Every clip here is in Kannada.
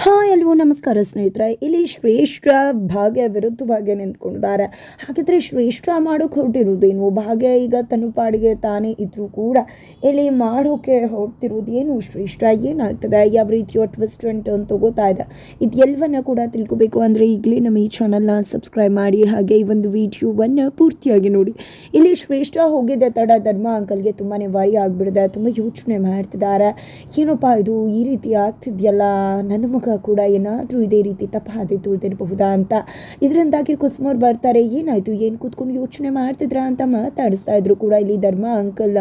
ಹಾಯ್ ಎಲ್ವೋ ನಮಸ್ಕಾರ ಸ್ನೇಹಿತರೆ. ಇಲ್ಲಿ ಶ್ರೇಷ್ಠ ಭಾಗ್ಯ ವಿರುದ್ಧ ಭಾಗ್ಯ ನಿಂತ್ಕೊಂಡಿದ್ದಾರೆ. ಹಾಗಿದ್ರೆ ಶ್ರೇಷ್ಠ ಮಾಡೋಕೆ ಹೊರಟಿರೋದೇನು ಭಾಗ್ಯ ಈಗ ತನ್ನ ಪಾಡಿಗೆ ತಾನೇ ಇದ್ರೂ ಕೂಡ ಇಲ್ಲಿ ಮಾಡೋಕೆ ಹೊರಟಿರೋದು ಏನು ಶ್ರೇಷ್ಠ ಏನಾಗ್ತದೆ? ಯಾವ ರೀತಿಯ ಟ್ವಿಸ್ಟ್ ಅಂತ ತಗೋತಾ ಇದೆ? ಇದು ಎಲ್ಲವನ್ನ ಕೂಡ ತಿಳ್ಕೊಬೇಕು ಅಂದರೆ ಈಗಲೇ ನಮ್ಮ ಈ ಚಾನಲ್ನ ಸಬ್ಸ್ಕ್ರೈಬ್ ಮಾಡಿ, ಹಾಗೆ ಈ ಒಂದು ವಿಡಿಯೋವನ್ನು ಪೂರ್ತಿಯಾಗಿ ನೋಡಿ. ಇಲ್ಲಿ ಶ್ರೇಷ್ಠ ಹೋಗಿದ್ದೆ ತಡ ಧರ್ಮ ಅಂಕಲ್ಗೆ ತುಂಬಾ ವಾರಿ ಆಗಿಬಿಡಿದೆ ತುಂಬ ಯೋಚನೆ ಮಾಡ್ತಿದ್ದಾರೆ. ಏನಪ್ಪ ಇದು ಈ ರೀತಿ ಆಗ್ತಿದೆಯಲ್ಲ? ನನ್ನ ಮಗ ಕೂಡ ಏನಾದರೂ ಇದೇ ರೀತಿ ತಪ್ಪಾದಿ ತುಳಿದಿರಬಹುದಾ ಅಂತ. ಇದರಿಂದಾಗಿ ಕುಸುಮವ್ರು ಬರ್ತಾರೆ, ಏನಾಯಿತು, ಏನು ಕೂತ್ಕೊಂಡು ಯೋಚನೆ ಮಾಡ್ತಿದ್ರ ಅಂತ ಮಾತಾಡಿಸ್ತಾ ಇದ್ರು ಕೂಡ ಇಲ್ಲಿ ಧರ್ಮ ಅಂಕಲ್.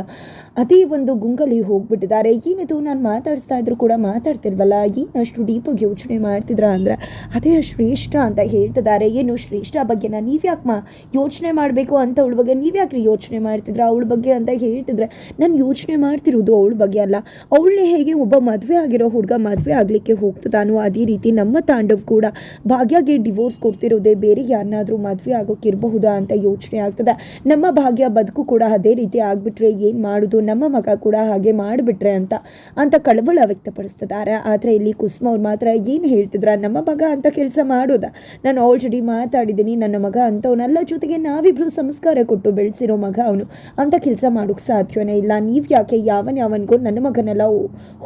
ಅದೇ ಒಂದು ಗುಂಗಲಿ ಹೋಗ್ಬಿಟ್ಟಿದ್ದಾರೆ. ಏನಿದು ನಾನು ಮಾತಾಡಿಸ್ತಾ ಇದ್ರು ಕೂಡ ಮಾತಾಡ್ತಿಲ್ವಲ್ಲ, ಏನಷ್ಟು ಡೀಪಾಗಿ ಯೋಚನೆ ಮಾಡ್ತಿದ್ರ ಅಂದ್ರೆ, ಅದೇ ಶ್ರೇಷ್ಠ ಅಂತ ಹೇಳ್ತಿದ್ದಾರೆ. ಏನು ಶ್ರೇಷ್ಠ ಬಗ್ಗೆ ಬಗ್ಗೆನ ನೀವ್ಯಾಕೆ ಮಾ ಯೋಚನೆ ಮಾಡಬೇಕು ಅಂತ ಅವಳ ಬಗ್ಗೆ, ನೀವು ನೀವ್ಯಾಕ್ರಿ ಯೋಚನೆ ಮಾಡ್ತಿದ್ರ ಅವಳ ಬಗ್ಗೆ ಅಂತ ಹೇಳ್ತಿದ್ರೆ, ನಾನು ಯೋಚನೆ ಮಾಡ್ತಿರೋದು ಅವಳ ಬಗ್ಗೆ ಅಲ್ಲ. ಅವಳನ್ನೇ ಹೇಗೆ ಒಬ್ಬ ಮದುವೆ ಆಗಿರೋ ಹುಡುಗ ಮದುವೆ ಆಗಲಿಕ್ಕೆ ಹೋಗ್ತದಾನೋ ಅದೇ ರೀತಿ ನಮ್ಮ ತಾಂಡವ್ ಕೂಡ ಭಾಗ್ಯಗೆ ಡಿವೋರ್ಸ್ ಕೊಡ್ತಿರೋದೇ ಬೇರೆ ಯಾರನ್ನಾದ್ರೂ ಮದುವೆ ಆಗೋಕ್ಕಿರಬಹುದಾ ಅಂತ ಯೋಚನೆ ಆಗ್ತದೆ. ನಮ್ಮ ಭಾಗ್ಯ ಬದುಕು ಕೂಡ ಅದೇ ರೀತಿ ಆಗ್ಬಿಟ್ರೆ ಏನು ಮಾಡೋದು, ನಮ್ಮ ಮಗ ಕೂಡ ಹಾಗೆ ಮಾಡಿಬಿಟ್ರೆ ಅಂತ ಅಂತ ಕಳವಳ ವ್ಯಕ್ತಪಡಿಸ್ತಿದ್ದಾರೆ. ಆದರೆ ಇಲ್ಲಿ ಕುಸುಮ ಅವ್ರು ಮಾತ್ರ ಏನು ಹೇಳ್ತಿದ್ರ, ನಮ್ಮ ಮಗ ಅಂತ ಕೆಲಸ ಮಾಡೋದ? ನಾನು ಆಲ್ರೆಡಿ ಮಾತಾಡಿದ್ದೀನಿ, ನನ್ನ ಮಗ ಅಂತವನಲ್ಲ ಜೊತೆಗೆ ನಾವಿಬ್ರು ಸಂಸ್ಕಾರ ಕೊಟ್ಟು ಬೆಳೆಸಿರೋ ಮಗ ಅವನು ಅಂತ ಕೆಲಸ ಮಾಡೋಕ್ಕೆ ಸಾಧ್ಯವೇ ಇಲ್ಲ. ನೀವು ಯಾಕೆ ಯಾವನ್ ಯಾವನ್ಗೂ ನನ್ನ ಮಗನೆಲ್ಲ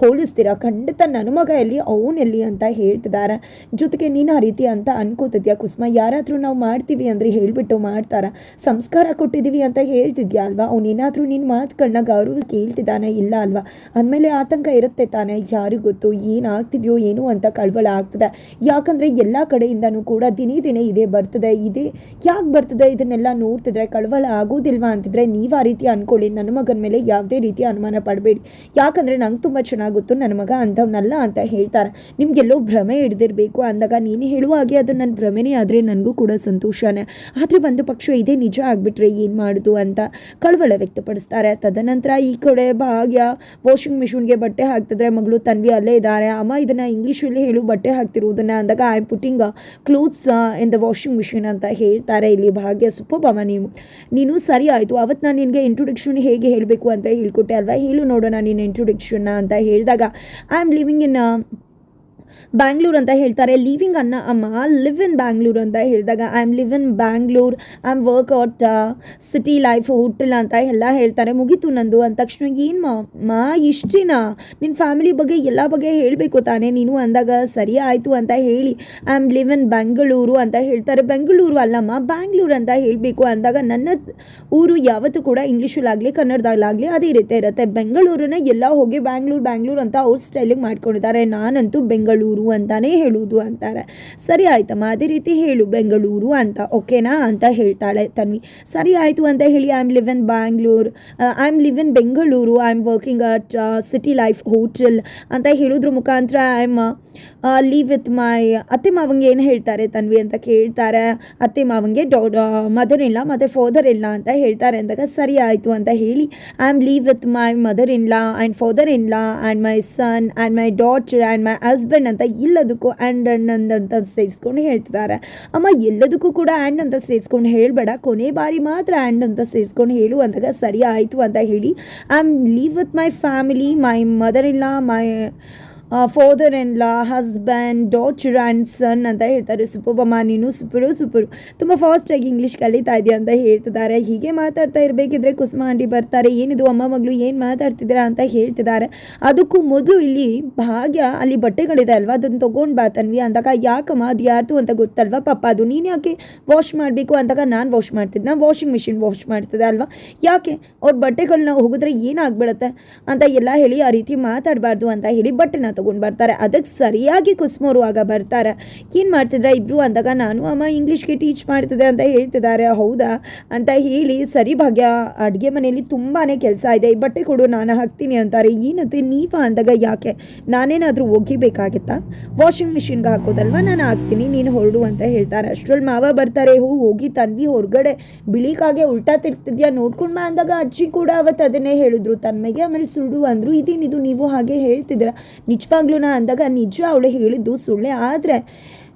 ಹೋಲಿಸ್ತೀರಾ? ಖಂಡಿತ ನನ್ನ ಮಗ ಎಲ್ಲಿ, ಅವನೆಲ್ಲಿ ಅಂತ ಹೇಳ್ತಿದ್ದಾರೆ ಜೊತೆಗೆ ನೀನು ಆ ರೀತಿ ಅಂತ ಅನ್ಕೋತಿದ್ಯಾ ಕುಸುಮ? ಯಾರಾದರೂ ನಾವು ಮಾಡ್ತೀವಿ ಅಂದರೆ ಹೇಳಿಬಿಟ್ಟು ಮಾಡ್ತಾರ. ಸಂಸ್ಕಾರ ಕೊಟ್ಟಿದ್ದೀವಿ ಅಂತ ಹೇಳ್ತಿದ್ಯಾ ಅಲ್ವಾ? ಅವನೇನಾದರೂ ನಿನ್ನ ಮಾತುಗಳನ್ನ ಗೌರವ ಕೇಳ್ತಿದ್ದಾನೆ ಇಲ್ಲ ಅಲ್ವಾ? ಅಂದಮೇಲೆ ಆತಂಕ ಇರುತ್ತೆ ತಾನೇ. ಯಾರಿಗೂ ಗೊತ್ತು? ಏನಾಗ್ತಿದೆಯೋ ಏನು ಅಂತ ಕಳವಳ ಆಗ್ತದೆ. ಯಾಕಂದರೆ ಎಲ್ಲ ಕಡೆಯಿಂದನೂ ಕೂಡ ದಿನೇ ದಿನೇ ಇದೇ ಬರ್ತದೆ. ಇದೇ ಯಾಕೆ ಬರ್ತದೆ? ಇದನ್ನೆಲ್ಲ ನೋಡ್ತಿದ್ರೆ ಕಳವಳ ಆಗೋದಿಲ್ವಾ ಅಂತಿದ್ರೆ ನೀವು ಆ ರೀತಿ ಅನ್ಕೊಳ್ಳಿ. ನನ್ನ ಮಗನ ಮೇಲೆ ಯಾವುದೇ ರೀತಿ ಅನುಮಾನ ಪಡಬೇಡಿ. ಯಾಕಂದರೆ ನಂಗೆ ತುಂಬ ಚೆನ್ನಾಗಿ ಗೊತ್ತು. ನನ್ನ ಮಗ ಅಂಥವ್ನಲ್ಲ ಅಂತ ಹೇಳ್ತಾರೆ. ನಿಮಗೆಲ್ಲೋ ಭ್ರಮೆ ಹಿಡ್ದಿರಬೇಕು ಅಂದಾಗ ನೀನು ಹೇಳುವ ಹಾಗೆ ಅದು ನನ್ನ ಭ್ರಮೆನೇ ಆದರೆ ನನಗೂ ಕೂಡ ಸಂತೋಷನೇ. ಆದರೆ ಒಂದು ಪಕ್ಷ ಇದೇ ನಿಜ ಆಗಿಬಿಟ್ರೆ ಏನು ಮಾಡೋದು ಅಂತ ಕಳವಳ ವ್ಯಕ್ತಪಡಿಸ್ತಾರೆ. ತದನಂತರ ಈ ಕಡೆ ಭಾಗ್ಯ ವಾಷಿಂಗ್ ಮಿಷಿನ್ಗೆ ಬಟ್ಟೆ ಹಾಕ್ತಿದ್ರೆ ಮಗಳು ತನ್ವಿ ಅಲ್ಲೇ ಇದ್ದಾರೆ ಅಮ್ಮ ಇದನ್ನು ಇಂಗ್ಲೀಷಲ್ಲಿ ಹೇಳು, ಬಟ್ಟೆ ಹಾಕ್ತಿರೋದನ್ನ ಅಂದಾಗ I am putting clothes in the washing machine ಅಂತ ಹೇಳ್ತಾರೆ ಇಲ್ಲಿ ಭಾಗ್ಯ. ಸುಪ್ಪಬವ ನೀವು. ನೀನು ಸರಿ ಆಯಿತು. ಅವತ್ತು ನಾನು ನಿನಗೆ ಇಂಟ್ರೊಡಕ್ಷನ್ ಹೇಗೆ ಹೇಳಬೇಕು? ಅಂತ ಹೇಳ್ಕೊಟ್ಟೆ ಅಲ್ವಾ? ಹೇಳು ನೋಡೋಣ ನೀನು ಇಂಟ್ರೊಡಕ್ಷನ್ನ ಅಂತ ಹೇಳಿದಾಗ I am living in Bangalore ಅಂತ ಹೇಳ್ತಾರೆ. ಲಿವಿಂಗ್ ಅನ್ನ ಅಮ್ಮ ಲಿವ್ ಇನ್ ಬ್ಯಾಂಗ್ಳೂರ್ ಅಂತ ಹೇಳಿದಾಗ I am live in Bangalore I am work out city life hotel ಅಂತ ಎಲ್ಲ ಹೇಳ್ತಾರೆ. ಮುಗೀತು ನಂದು ಅಂದ ತಕ್ಷಣ, ಏನು ಮಾ ಇಷ್ಟಿನಾ ನಿನ್ನ ಫ್ಯಾಮಿಲಿ ಬಗ್ಗೆ ಎಲ್ಲ ಬಗ್ಗೆ ಹೇಳಬೇಕು ತಾನೇ ನೀನು? ಅಂದಾಗ, ಸರಿ ಆಯಿತು ಅಂತ ಹೇಳಿ I am live in Bengaluru ಅಂತ ಹೇಳ್ತಾರೆ. ಬೆಂಗಳೂರು ಅಲ್ಲಮ್ಮ ಬ್ಯಾಂಗ್ಳೂರ್ ಅಂತ ಹೇಳಬೇಕು ಅಂದಾಗ, ನನ್ನ ಊರು ಯಾವತ್ತೂ ಕೂಡ ಇಂಗ್ಲೀಷಲ್ಲಾಗಲಿ ಕನ್ನಡದಲ್ಲಾಗಲಿ ಅದೇ ರೀತಿ ಇರುತ್ತೆ. ಬೆಂಗಳೂರನ್ನ ಎಲ್ಲ ಹೋಗಿ ಬ್ಯಾಂಗ್ಳೂರು ಬ್ಯಾಂಗ್ಳೂರು ಅಂತ ಅವ್ರ ಸ್ಟೈಲಿಗೆ ಮಾಡ್ಕೊಂಡಿದ್ದಾರೆ. ನಾನಂತೂ ಬೆಂಗಳೂರು ಅಂತಾನೇ ಹೇಳುವುದು ಅಂತಾರೆ. ಸರಿ ಆಯ್ತಮ್ಮ, ಅದೇ ರೀತಿ ಹೇಳು, ಬೆಂಗಳೂರು ಅಂತ, ಓಕೆನಾ ಅಂತ ಹೇಳ್ತಾಳೆ ತನ್ವಿ. ಸರಿ ಆಯಿತು ಅಂತ ಹೇಳಿ I am live in Bangalore I am live in Bengaluru I am working at city life hotel ಅಂತ ಹೇಳೋದ್ರ ಮುಖಾಂತರ I am live with my ಅತ್ತೆ ಮಾವಂಗೆ ಏನು ಹೇಳ್ತಾರೆ ತನ್ವಿ ಅಂತ ಕೇಳ್ತಾರೆ. ಅತ್ತೆ ಮಾವಂಗೆ ಡಾ ಮದರ್ ಇಲ್ಲ ಮತ್ತು ಫಾದರ್ ಇಲ್ಲ ಅಂತ ಹೇಳ್ತಾರೆ ಅಂದಾಗ ಸರಿ ಆಯಿತು ಅಂತ ಹೇಳಿ I am live with my mother in law and father in law and my son and my daughter and my husband ಅಂತ ಎಲ್ಲದಕ್ಕೂ ಆ್ಯಂಡ್ ಅಣ್ಣಂದ ಅಂತ ಸೇರಿಸ್ಕೊಂಡು ಹೇಳ್ತಿದ್ದಾರೆ. ಅಮ್ಮ, ಎಲ್ಲದಕ್ಕೂ ಕೂಡ ಆ್ಯಂಡ್ ಅಂತ ಸೇರಿಸ್ಕೊಂಡು ಹೇಳಬೇಡ. ಕೊನೆ ಬಾರಿ ಮಾತ್ರ ಆ್ಯಂಡ್ ಅಂತ ಸೇರಿಸ್ಕೊಂಡು ಹೇಳು ಅಂದಾಗ ಸರಿ ಆಯಿತು ಅಂತ ಹೇಳಿ. I am live with my family my mother ಇಲ್ಲ my father in law husband daughter and son ಅಂತ ಹೇಳ್ತಾರೆ. ಸುಪ್ಪಬಮ್ಮ ನೀನು ಸುಪ್ರು ಸುಪ್ರು. ತುಂಬ ಫಾಸ್ಟಾಗಿ ಇಂಗ್ಲೀಷ್ ಕಲಿತಾ ಇದೆಯಾ ಅಂತ ಹೇಳ್ತಿದ್ದಾರೆ. ಹೀಗೆ ಮಾತಾಡ್ತಾ ಇರಬೇಕಿದ್ರೆ ಕುಸುಮ ಆಂಟಿ ಬರ್ತಾರೆ. ಏನಿದು ಅಮ್ಮ ಮಗಳು ಏನು ಮಾತಾಡ್ತಿದ್ದೀರಾ ಅಂತ ಹೇಳ್ತಿದ್ದಾರೆ. ಅದಕ್ಕೂ ಮೊದಲು ಇಲ್ಲಿ ಭಾಗ್ಯ, ಅಲ್ಲಿ ಬಟ್ಟೆಗಳಿದೆ ಅಲ್ವಾ? ಅದನ್ನು ತೊಗೊಂಡು ಬಾ ತನ್ವಿ ಅಂದಾಗ, ಯಾಕಮ್ಮ ಅದು ಯಾರ್ದು ಅಂತ ಗೊತ್ತಲ್ವಾ? ಪಪ್ಪ ಅದು ನೀನು ಯಾಕೆ ವಾಶ್ ಮಾಡಬೇಕು ಅಂದಾಗ ನಾನು ವಾಶ್ ಮಾಡ್ತಿದ್ದೆ ನಾನು ವಾಷಿಂಗ್ ಮಿಷಿನ್ ವಾಶ್ ಮಾಡ್ತಿದ್ದೆ ಅಲ್ವಾ? ಯಾಕೆ? ಅವ್ರ ಬಟ್ಟೆಗಳನ್ನ ಹೋಗಿದ್ರೆ ಏನಾಗ್ಬಿಡುತ್ತೆ ಅಂತ ಎಲ್ಲ ಹೇಳಿ ಆ ರೀತಿ ಮಾತಾಡಬಾರ್ದು ಅಂತ ಹೇಳಿ ಬಟ್ಟೆನ ತೊಗೊಂಡು ಬರ್ತಾರೆ. ಅದಕ್ಕೆ ಸರಿಯಾಗಿ ಕುಸ್ಮೋರು ಆಗ ಬರ್ತಾರೆ. ಏನು ಮಾಡ್ತಿದ್ರೆ? ಇಬ್ರು ಅಂದಾಗ ನಾನು, ಅಮ್ಮ ಇಂಗ್ಲೀಷ್ಗೆ ಟೀಚ್ ಮಾಡ್ತಿದ್ದೆ ಅಂತ ಹೇಳ್ತಿದ್ದಾರೆ. ಹೌದಾ? ಅಂತ ಹೇಳಿ ಸರಿ ಭಾಗ್ಯ, ಅಡುಗೆ ಮನೆಯಲ್ಲಿ ತುಂಬಾ ಕೆಲಸ ಇದೆ. ಈ ಬಟ್ಟೆ ಕೊಡು, ನಾನು ಹಾಕ್ತೀನಿ ಅಂತಾರೆ. ಏನಂತೆ? ನೀವ? ಅಂದಾಗ, ಯಾಕೆ? ನಾನೇನಾದರೂ ಒಗಿಬೇಕಾಗಿತ್ತಾ? ವಾಷಿಂಗ್ ಮಿಷಿನ್ಗೆ ಹಾಕೋದಲ್ವಾ? ನಾನು ಹಾಕ್ತೀನಿ, ನೀನು ಹೊರಡು ಅಂತ ಹೇಳ್ತಾರೆ. ಅಷ್ಟರಲ್ಲಿ ಮಾವ ಬರ್ತಾರೆ. ಹೂ, ಹೋಗಿ ತನ್ವಿ ಹೊರಗಡೆ. ಬಿಳಿಕಾಗೆ ಉಲ್ಟಾ ತಿರ್ತಿದ್ಯಾ ನೋಡ್ಕೊಂಡು ಅಂದಾಗ, ಅಜ್ಜಿ ಕೂಡ ಅವತ್ತು ಅದನ್ನೇ ಹೇಳಿದ್ರು. ತನ್ಮೆಗೆ ಆಮೇಲೆ ಸುಡು ಅಂದರು. ಇದೇನಿದು? ನೀವು ಹಾಗೆ ಹೇಳ್ತಿದ್ದೀರ? ನಿಜವಾಗ್ಲೂ ಅಂದಾಗ ನಿಜ ಅವಳು ಹೇಳಿದ್ದು ಸುಳ್ಳೆ ಆದರೆ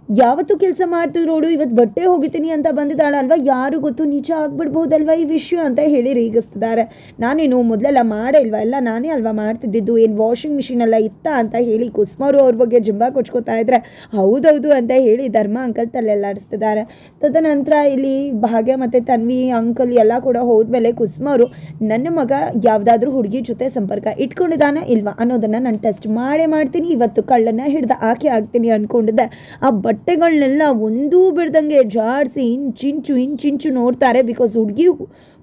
ಯಾವತ್ತು ಕೆಲಸ ಮಾಡ್ತಿದ್ರು ಅವಳು ಇವತ್ತು ಬಟ್ಟೆ ಹೋಗಿತೀನಿ ಅಂತ ಬಂದಿದ್ದಾಳ ಅಲ್ವಾ ಯಾರು ಗೊತ್ತು ನಿಜ ಆಗ್ಬಿಡ್ಬೋದಲ್ವಾ ಈ ವಿಷಯ ಅಂತ ಹೇಳಿ ರೀಗಿಸ್ತಿದ್ದಾರೆ. ನಾನೇನು ಮೊದಲೆಲ್ಲ ಮಾಡೇ ಇಲ್ವಾ? ಎಲ್ಲ ನಾನೇ ಅಲ್ವಾ ಮಾಡ್ತಿದ್ದಿದ್ದು? ಏನು ವಾಷಿಂಗ್ ಮಿಷಿನ್ ಎಲ್ಲ ಇತ್ತ ಅಂತ ಹೇಳಿ ಕುಸ್ಮರು ಅವ್ರ ಬಗ್ಗೆ ಜಂಬ ಕೊಚ್ಕೋತಾ ಇದ್ರೆ, ಹೌದೌದು ಅಂತ ಹೇಳಿ ಧರ್ಮ ಅಂಕಲ್ ತಲೆಲ್ಲಾಡಿಸ್ತಿದ್ದಾರೆ ತದನಂತರ ಇಲ್ಲಿ ಭಾಗ್ಯ ಮತ್ತು ತನ್ವಿ ಅಂಕಲ್ ಎಲ್ಲ ಕೂಡ ಹೋದ್ಮೇಲೆ ಕುಸ್ಮರು ನನ್ನ ಮಗ ಯಾವುದಾದ್ರೂ ಹುಡುಗಿ ಜೊತೆ ಸಂಪರ್ಕ ಇಟ್ಕೊಂಡಿದ್ದಾನೆ ಇಲ್ವಾ ಅನ್ನೋದನ್ನು ನಾನು ಟೆಸ್ಟ್ ಮಾಡೇ ಮಾಡ್ತೀನಿ. ಇವತ್ತು ಕಳ್ಳನ್ನ ಹಿಡ್ದು ಆಕೆ ಆಗ್ತೀನಿ ಅಂದ್ಕೊಂಡಿದ್ದೆ ಆ ಬಟ್ಟೆಗಳನ್ನೆಲ್ಲ ಒಂದೂ ಬಿಡ್ದಂಗೆ ಜಾಡಿಸಿ ಇಂಚಿಂಚು ಇಂಚಿಂಚು ನೋಡ್ತಾರೆ ಬಿಕಾಸ್ ಹುಡುಗಿ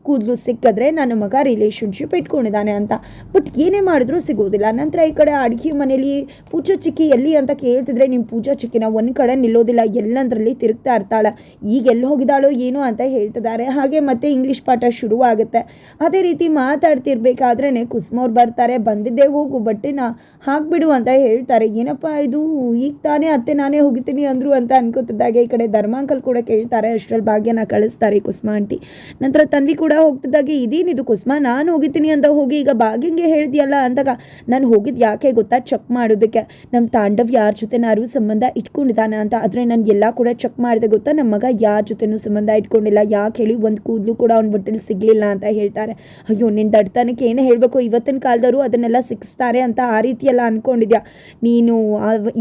ಕೂದಲು ಸಿಕ್ಕಿದ್ರೆ ನನ್ನ ಮಗ ರಿಲೇಷನ್ಶಿಪ್ ಇಟ್ಕೊಂಡಿದ್ದಾನೆ ಅಂತ. ಬಟ್ ಏನೇ ಮಾಡಿದ್ರೂ ಸಿಗೋದಿಲ್ಲ. ನಂತರ ಈ ಕಡೆ ಅಡುಗೆ ಮನೇಲಿ ಪೂಜಾ ಚಿಕ್ಕಿ ಎಲ್ಲಿ ಅಂತ ಕೇಳ್ತಿದ್ರೆ ನಿಮ್ಮ ಪೂಜಾ ಚಿಕ್ಕಿನ ಒಂದು ಕಡೆ ನಿಲ್ಲೋದಿಲ್ಲ. ಎಲ್ಲಂದ್ರಲ್ಲಿ ತಿರುಗ್ತಾ ಇರ್ತಾಳೆ. ಈಗ ಎಲ್ಲಿ ಹೋಗಿದ್ದಾಳೋ ಏನೋ ಅಂತ ಹೇಳ್ತಿದ್ದಾರೆ. ಹಾಗೆ ಮತ್ತೆ ಇಂಗ್ಲೀಷ್ ಪಾಠ ಶುರುವಾಗುತ್ತೆ. ಅದೇ ರೀತಿ ಮಾತಾಡ್ತಿರ್ಬೇಕಾದ್ರೇ ಕುಸುಮವ್ರು ಬರ್ತಾರೆ. ಬಂದಿದ್ದೆ ಹೋಗು, ಬಟ್ಟೆನ ಹಾಕ್ಬಿಡು ಅಂತ ಹೇಳ್ತಾರೆ. ಏನಪ್ಪ ಇದು? ಈಗ ತಾನೇ ಅತ್ತೆ ನಾನೇ ಹೋಗಿತೀನಿ ಅಂದರು ಅಂತ ಅನ್ಕೋತಿದ್ದಾಗೆ. ಈ ಕಡೆ ಧರ್ಮಾಂಕಲ್ ಕೂಡ ಕೇಳ್ತಾರೆ. ಅಷ್ಟರಲ್ಲಿ ಭಾಗ್ಯನ ಕಳಿಸ್ತಾರೆ ಕುಸುಮ ಆಂಟಿ. ನಂತರ ತನ್ವಿ ಕೂಡ ಹೋಗ್ತಿದ್ದಾಗೆ ಇದೇನಿದು ಕುಸುಮ? ನಾನು ಹೋಗಿದ್ದೀನಿ ಅಂತ ಹೋಗಿ ಈಗ ಬಾಗಿಂಗೆ ಹೇಳ್ದಿಯಲ್ಲ ಅಂದಾಗ, ನಾನು ಹೋಗಿದ್ದು ಯಾಕೆ ಗೊತ್ತಾ? ಚೆಕ್ ಮಾಡೋದಕ್ಕೆ. ನಮ್ಮ ತಾಂಡವ್ ಯಾರ ಜೊತೆನಾರು ಸಂಬಂಧ ಇಟ್ಕೊಂಡಿದ್ದಾನೆ ಅಂತ. ಆದರೆ ನಾನು ಎಲ್ಲ ಕೂಡ ಚೆಕ್ ಮಾಡಿದೆ ಗೊತ್ತಾ? ನಮ್ಮ ಮಗ ಯಾರ ಜೊತೆನೂ ಸಂಬಂಧ ಇಟ್ಕೊಂಡಿಲ್ಲ. ಯಾಕೆ ಹೇಳಿ ಒಂದು ಕೂದಲು ಕೂಡ ಅವ್ನ ಬಟ್ಟೆಲಿ ಸಿಗಲಿಲ್ಲ ಅಂತ ಹೇಳ್ತಾರೆ. ಅಯ್ಯೋ ನಿನ್ನ ದಡ್ತನಕ್ಕೆ ಏನೇ ಹೇಳಬೇಕು? ಇವತ್ತಿನ ಕಾಲದವರು ಅದನ್ನೆಲ್ಲ ಸಿಕ್ಸ್ತಾರೆ ಅಂತ ಆ ರೀತಿಯೆಲ್ಲ ಅಂದ್ಕೊಂಡಿದ್ಯಾ ನೀನು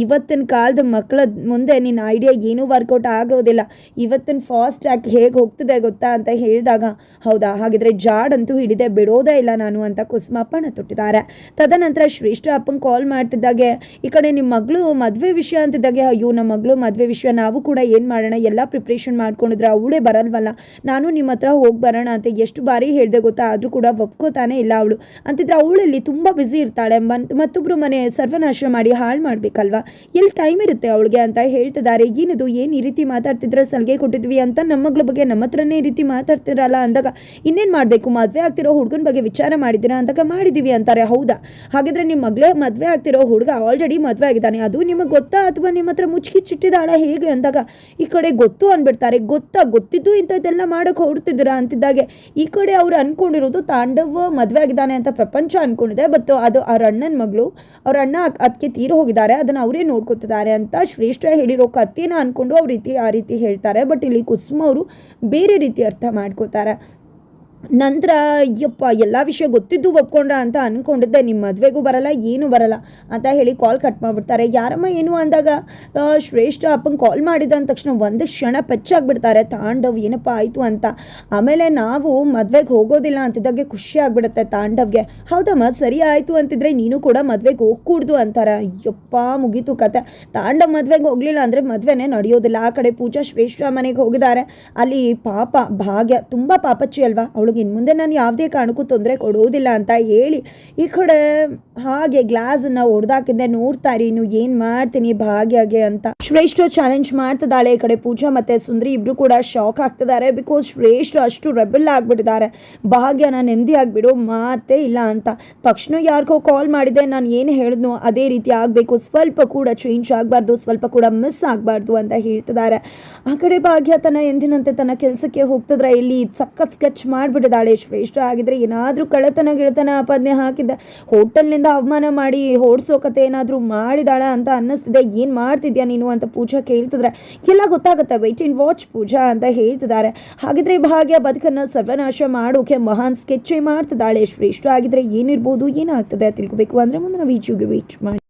ಇವತ್ತಿನ ಕಾಲದ ಮಕ್ಕಳ ಮುಂದೆ ನಿನ್ನ ಐಡಿಯಾ ಏನೂ ವರ್ಕೌಟ್ ಆಗೋದಿಲ್ಲ. ಇವತ್ತಿನ ಫಾಸ್ಟ್ ಟ್ರ್ಯಾಕ್ ಹೇಗೆ ಹೋಗ್ತಿದೆ ಗೊತ್ತಾ? ಅಂತ ಹೇಳಿದಾಗ, ಹೌದಾ? ಹಾಗಿದ್ರೆ ಜಾಡ್ ಅಂತೂ ಹಿಡಿದೆ ಬಿಡೋದೇ ಇಲ್ಲ ನಾನು ಅಂತ ಕುಸುಮ ಪಣ ತೊಟ್ಟಿದ್ದಾರೆ. ತದನಂತರ ಶ್ರೇಷ್ಠ ಅಪ್ಪಂಗೆ ಕಾಲ್ ಮಾಡ್ತಿದ್ದಾಗೆ, ಈ ಕಡೆ ನಿಮ್ಮ ಮಗಳು ಮದುವೆ ವಿಷಯ ಅಂತಿದ್ದಾಗೆ. ಅಯ್ಯೋ ನಮ್ಮ ಮಗಳು ಮದುವೆ ವಿಷಯ ನಾವು ಕೂಡ ಏನು ಮಾಡೋಣ? ಎಲ್ಲ ಪ್ರಿಪ್ರೇಷನ್ ಮಾಡ್ಕೊಂಡಿದ್ರೆ ಅವಳೇ ಬರಲ್ವಲ್ಲ? ನಾನು ನಿಮ್ಮ ಹತ್ರ ಹೋಗಿ ಬರೋಣ ಅಂತ ಎಷ್ಟು ಬಾರಿ ಹೇಳಿದೆ ಗೊತ್ತಾ? ಆದರೂ ಕೂಡ ಒಪ್ಕೋತಾನೆ ಇಲ್ಲ ಅವಳು. ಅಂತಿದ್ರೆ ಅವಳಲ್ಲಿ ತುಂಬ ಬ್ಯುಸಿ ಇರ್ತಾಳೆ. ಮತ್ತೊಬ್ಬರು ಮನೆ ಸರ್ವನಾಶ ಮಾಡಿ ಹಾಳು ಮಾಡಬೇಕಲ್ವಾ? ಎಲ್ಲಿ ಟೈಮ್ ಇರುತ್ತೆ ಅವಳಿಗೆ ಅಂತ ಹೇಳ್ತಿದ್ದಾರೆ. ಏನಿದು? ಏನು ಈ ರೀತಿ ಮಾತಾಡ್ತಿದ್ರೆ? ಸಲಿಗೆ ಕೊಟ್ಟಿದ್ವಿ ಅಂತ ನಮ್ಮ ಮಗಳ ಬಗ್ಗೆ ನಮ್ಮ ಹತ್ರನೇ ಈ ರೀತಿ ಮಾತಾಡ್ತಿರಲ್ಲ ಅಂದಾಗ ಇನ್ನೇನು ಮಾಡಬೇಕು? ಮದುವೆ ಆಗ್ತಿರೋ ಹುಡುಗನ ಬಗ್ಗೆ ವಿಚಾರ ಮಾಡಿದ್ದೀರಾ ಅಂದಾಗ ಮಾಡಿದ್ದೀವಿ ಅಂತಾರೆ. ಹೌದಾ? ಹಾಗಿದ್ರೆ ನಿಮ್ಮ ಮಗಳೇ ಮದುವೆ ಆಗ್ತಿರೋ ಹುಡುಗ ಆಲ್ರೆಡಿ ಮದುವೆ ಆಗಿದ್ದಾನೆ. ಅದು ನಿಮಗೆ ಗೊತ್ತಾ ಅಥವಾ ನಿಮ್ಮ ಹತ್ರ ಮುಚ್ಚಿಚ್ಚಿಟ್ಟಿದ್ದಾಳ ಹೇಗೆ ಅಂದಾಗ, ಈ ಕಡೆ ಗೊತ್ತು ಅಂದ್ಬಿಡ್ತಾರೆ ಗೊತ್ತಾ? ಗೊತ್ತಿದ್ದು ಇಂಥದ್ದೆಲ್ಲ ಮಾಡೋಕೆ ಹೊರಡ್ತಿದ್ದೀರಾ ಅಂತಿದ್ದಾಗೆ. ಈ ಕಡೆ ಅವ್ರು ಅಂದ್ಕೊಂಡಿರೋದು ತಾಂಡವ ಮದುವೆ ಆಗಿದ್ದಾನೆ ಅಂತ ಪ್ರಪಂಚ ಅಂದ್ಕೊಂಡಿದೆ ಬಟ್ ಅದು ಅವ್ರ ಅಣ್ಣನ ಮಗಳು, ಅವ್ರ ಅಣ್ಣ ಅದಕ್ಕೆ ತೀರು ಹೋಗಿದ್ದಾರೆ. ಅದನ್ನು ಅವರೇ ನೋಡ್ಕೊತಿದ್ದಾರೆ ಅಂತ ಶ್ರೇಷ್ಠ ಹೇಳಿರೋ ಕಥೆನ ಅನ್ಕೊಂಡು ಅವ್ರ ರೀತಿ ಆ ರೀತಿ ಹೇಳ್ತಾರೆ. ಬಟ್ ಇಲ್ಲಿ ಕುಸುಮ ಅವರು ಬೇರೆ ರೀತಿ ಅರ್ಥ ಮಾಡ್ಕೋತಾರೆ. ನಂತರ, ಅಯ್ಯಪ್ಪ, ಎಲ್ಲ ವಿಷಯ ಗೊತ್ತಿದ್ದು ಒಪ್ಕೊಂಡ್ರ ಅಂತ ಅನ್ಕೊಂಡಿದ್ದೆ. ನಿಮ್ಮ ಮದುವೆಗೂ ಬರಲ್ಲ, ಏನೂ ಬರಲ್ಲ ಅಂತ ಹೇಳಿ ಕಾಲ್ ಕಟ್ ಮಾಡಿಬಿಡ್ತಾರೆ. ಯಾರಮ್ಮ ಏನು ಅಂದಾಗ ಶ್ರೇಷ್ಠ ಅಪ್ಪಂಗೆ ಕಾಲ್ ಮಾಡಿದ ಅಂದ ತಕ್ಷಣ ಒಂದು ಕ್ಷಣ ಪೆಚ್ಚಾಗ್ಬಿಡ್ತಾರೆ. ತಾಂಡವ್, ಏನಪ್ಪ ಆಯಿತು ಅಂತ. ಆಮೇಲೆ ನಾವು ಮದುವೆಗೆ ಹೋಗೋದಿಲ್ಲ ಅಂತಿದ್ದಾಗೆ ಖುಷಿ ಆಗ್ಬಿಡುತ್ತೆ ತಾಂಡವ್ಗೆ. ಹೌದಮ್ಮ, ಸರಿ ಆಯಿತು ಅಂತಿದ್ರೆ ನೀನು ಕೂಡ ಮದುವೆಗೆ ಹೋಗ್ಕೂಡ್ದು ಅಂತಾರೆ. ಅಯ್ಯಪ್ಪ, ಮುಗೀತು ಕತೆ. ತಾಂಡವ್ ಮದುವೆಗೆ ಹೋಗಲಿಲ್ಲ ಅಂದರೆ ಮದುವೆನೇ ನಡೆಯೋದಿಲ್ಲ. ಆ ಕಡೆ ಪೂಜಾ ಶ್ರೇಷ್ಠ ಮನೆಗೆ ಹೋಗಿದ್ದಾರೆ. ಅಲ್ಲಿ ಪಾಪ, ಭಾಗ್ಯ, ತುಂಬ ಪಾಪಚ್ಚಿ ಅಲ್ವಾ? ಅವಳಿಗೆ ಇನ್ನು ಮುಂದೆ ನಾನು ಯಾವುದೇ ಕಾರಣಕ್ಕೂ ತೊಂದರೆ ಕೊಡುವುದಿಲ್ಲ ಅಂತ ಹೇಳಿ ಈ ಕಡೆ ಹಾಗೆ ಗ್ಲಾಸನ್ನು ಹೊಡೆದಾಕಿದ್ದೆ ನೋಡ್ತಾ ಇರಿ, ಇನ್ನು ಏನು ಮಾಡ್ತೀನಿ? ಭಾಗ್ಯಗೆ ಅಂತ. ಶ್ರೇಷ್ಠ ಚಾಲೆಂಜ್ ಮಾಡ್ತಿದ್ದಾಳೆ ಈ ಕಡೆ ಪೂಜಾ ಮತ್ತೆ ಸುಂದರಿ ಇಬ್ರು ಕೂಡ ಶಾಕ್ ಆಗ್ತಿದ್ದಾರೆ. ಬಿಕಾಸ್ ಶ್ರೇಷ್ಠ ಅಷ್ಟು ರೆಬಲ್ ಆಗ್ಬಿಟ್ಟಿದ್ದಾರೆ. ಭಾಗ್ಯನ ನೆಮ್ಮದಿ ಆಗ್ಬಿಡು, ಮಾತೇ ಇಲ್ಲ ಅಂತ. ತಕ್ಷಣ ಯಾರಿಗೋ ಕಾಲ್ ಮಾಡಿದೆ. ನಾನು ಏನು ಹೇಳಿದ್ನೋ ಅದೇ ರೀತಿ ಆಗಬೇಕು. ಸ್ವಲ್ಪ ಕೂಡ ಚೇಂಜ್ ಆಗಬಾರ್ದು, ಸ್ವಲ್ಪ ಕೂಡ ಮಿಸ್ ಆಗಬಾರ್ದು ಅಂತ ಹೇಳ್ತಿದ್ದಾರೆ. ಆ ಕಡೆ ಭಾಗ್ಯ ತನ್ನ ಎಂದಿನಂತೆ ತನ್ನ ಕೆಲಸಕ್ಕೆ ಹೋಗ್ತಿದ್ರೆ ಇಲ್ಲಿ ಸಖತ್ ಸ್ಕೆಚ್ ಮಾಡಿಬಿಟ್ಟಿದ್ದಾಳೆ. ಶ್ರೇಷ್ಠ ಆಗಿದ್ರೆ ಏನಾದರೂ ಕಳೆತನ ಗಿಳತನ ಆಪಾದನೆ ಹಾಕಿದ್ದ. ಹೋಟೆಲ್ನಿಂದ ಅವಮಾನ ಮಾಡಿ ಓಡಿಸೋ ಕತೆ ಏನಾದರೂ ಮಾಡಿದಾಳ ಅಂತ ಅನ್ನಿಸ್ತಿದೆ. ಏನು ಮಾಡ್ತಿದ್ಯಾ ನೀನು ಅಂತ ಪೂಜಾ ಕೇಳ್ತಿದ್ರೆ ಎಲ್ಲ ಗೊತ್ತಾಗುತ್ತೆ. ವೈಟ್ ಇನ್ ವಾಚ್ ಪೂಜಾ ಅಂತ ಹೇಳ್ತಿದ್ದಾರೆ. ಹಾಗಿದ್ರೆ ಭಾಗ್ಯ ಬದುಕನ್ನು ಸರ್ವನಾಶ ಮಾಡೋಕೆ ಮಹಾನ್ ಸ್ಕೆಚ್ಚೇ ಮಾಡ್ತಿದ್ದಾಳೆ. ಶ್ರೇಷ್ಠ ಆಗಿದ್ರೆ ಏನಿರ್ಬೋದು, ಏನಾಗ್ತದೆ ತಿಳ್ಕೊಬೇಕು. ಅಂದರೆ ಮುಂದಿನ ವೀಡಿಯೋಗೆ ವೇಟ್ ಮಾಡಿ.